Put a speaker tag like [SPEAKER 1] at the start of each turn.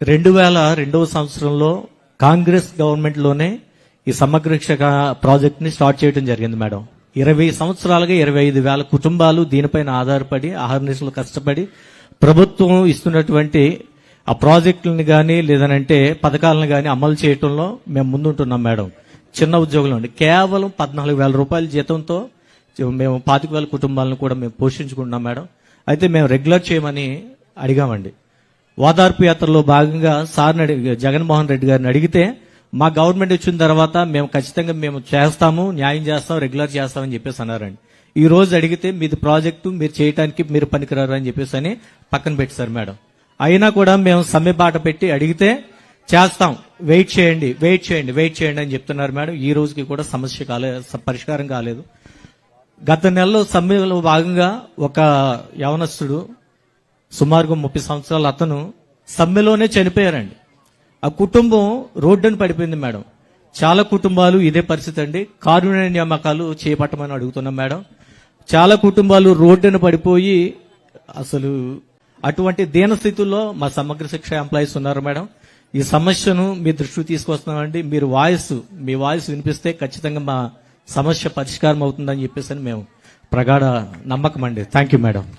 [SPEAKER 1] రెండు వేల రెండవ సంవత్సరంలో కాంగ్రెస్ గవర్నమెంట్లోనే ఈ సమగ్ర ప్రాజెక్ట్ని స్టార్ట్ చేయడం జరిగింది మేడం. ఇరవై సంవత్సరాలుగా ఇరవై ఐదు వేల కుటుంబాలు దీనిపైన ఆధారపడి ఆహర్నిశలు కష్టపడి ప్రభుత్వం ఇస్తున్నటువంటి ఆ ప్రాజెక్టులను కానీ లేదనంటే పథకాలను కానీ అమలు చేయటంలో మేము ముందుంటున్నాం మేడం. చిన్న ఉద్యోగులు అండి. కేవలం పద్నాలుగు వేల రూపాయల జీతంతో మేము పాతిక వేల కుటుంబాలను కూడా మేము పోషించుకుంటున్నాం మేడం. అయితే మేము రెగ్యులర్ చేయమని అడిగామండి. ఓదార్పు యాత్రలో భాగంగా సార్ని అడిగి జగన్మోహన్ రెడ్డి గారిని అడిగితే మా గవర్నమెంట్ వచ్చిన తర్వాత మేము ఖచ్చితంగా మేము చేస్తాము న్యాయం చేస్తాం రెగ్యులర్ చేస్తామని చెప్పేసి అన్నారండి. ఈ రోజు అడిగితే మీది ప్రాజెక్టు మీరు చేయడానికి మీరు పనికిరారు అని చెప్పేసి అని పక్కన పెట్టారు మేడం. అయినా కూడా మేము సమ్మె బాట పెట్టి అడిగితే చేస్తాం వెయిట్ చేయండి వెయిట్ చేయండి వెయిట్ చేయండి అని చెప్తున్నారు మేడం. ఈ రోజుకి కూడా సమస్య కాలేదు పరిష్కారం కాలేదు. గత నెలలో సమ్మెలో భాగంగా ఒక యవనస్తుడు సుమారుగా ముప్పై సంవత్సరాల అతను సమ్మెలోనే చనిపోయారండి. ఆ కుటుంబం రోడ్డును పడిపోయింది మేడం. చాలా కుటుంబాలు ఇదే పరిస్థితి అండి. కారుణ్య నియామకాలు చేపట్టమని అడుగుతున్నాం మేడం. చాలా కుటుంబాలు రోడ్డును పడిపోయి అసలు అటువంటి దీన స్థితిలో మా సమగ్ర శిక్ష ఎంప్లాయీస్ ఉన్నారు మేడం. ఈ సమస్యను మీ దృష్టికి తీసుకొస్తున్నామండి. మీరు వాయిస్ మీ వాయిస్ వినిపిస్తే ఖచ్చితంగా మా సమస్య పరిష్కారం అవుతుందని చెప్పేసి అని మేము ప్రగాఢ నమ్మకం అండి. Thank you madam